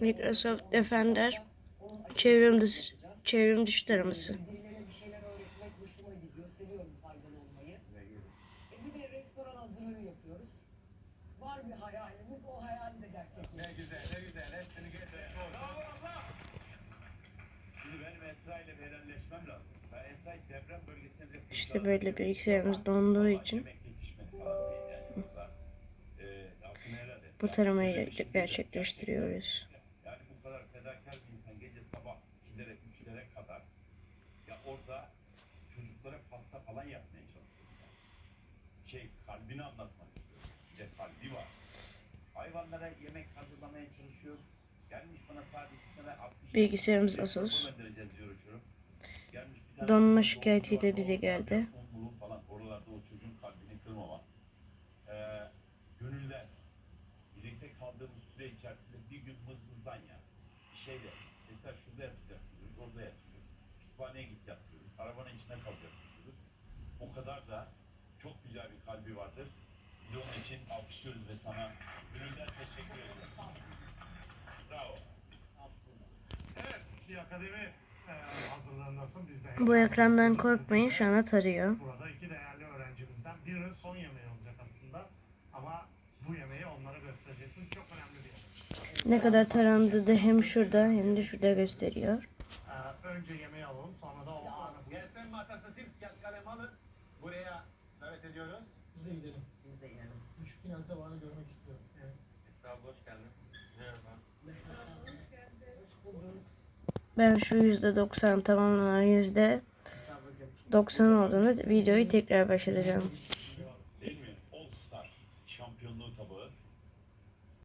Microsoft Defender çevrim dışı, çevrim dışı taraması. İşte böyle bilgisayarımız donduğu için bu taramayı ger- gerçekleştiriyoruz. Yani fedakar bir insan gece sabah 2'lere 3'lere kadar ya orada çocuklara pasta falan yapmaya çalışıyor. Yani. Şey kalbini anlatmak istiyor. Bir de kalbi var. Hayvanlara yemek hazırlamaya çalışıyor. Gelmiş bana sadece sana 60 Bilgisayarımız Asus. Donma şikayetiyle bize geldi. falan oralarda o çocuğun kalbini kırmamak. Ee, gönüller birlikte kaldığımız süre içerisinde bir gün mızmızdan ya bir şeyle mesela şurada yatacaksın diyoruz, orada yatıyoruz. Kütüphaneye git diyoruz. Arabanın içinde kalacaksın diyoruz. O kadar da çok güzel bir kalbi vardır. De onun için alkışlıyoruz ve sana gönülden teşekkür ederiz. Bravo. Evet, bir akademi e, hazırlığındasın. Biz de Bu ekrandan korkmayın şu anda tarıyor. Burada iki değerli öğrencimizden biri son yemeği ne kadar tarandığı da hem şurada hem de şurada gösteriyor. Ee, önce yemeği alalım sonra da o Gelsin masası siz kalem alın. Buraya davet ediyoruz. Biz de gidelim. Biz de gidelim. Üç final tabağını görmek istiyorum. Evet. Estağfurullah hoş geldin. Ben şu yüzde doksan tamamlanan yüzde doksan olduğunu videoyu tekrar başlatacağım. Değil mi? All Star şampiyonluğu tabağı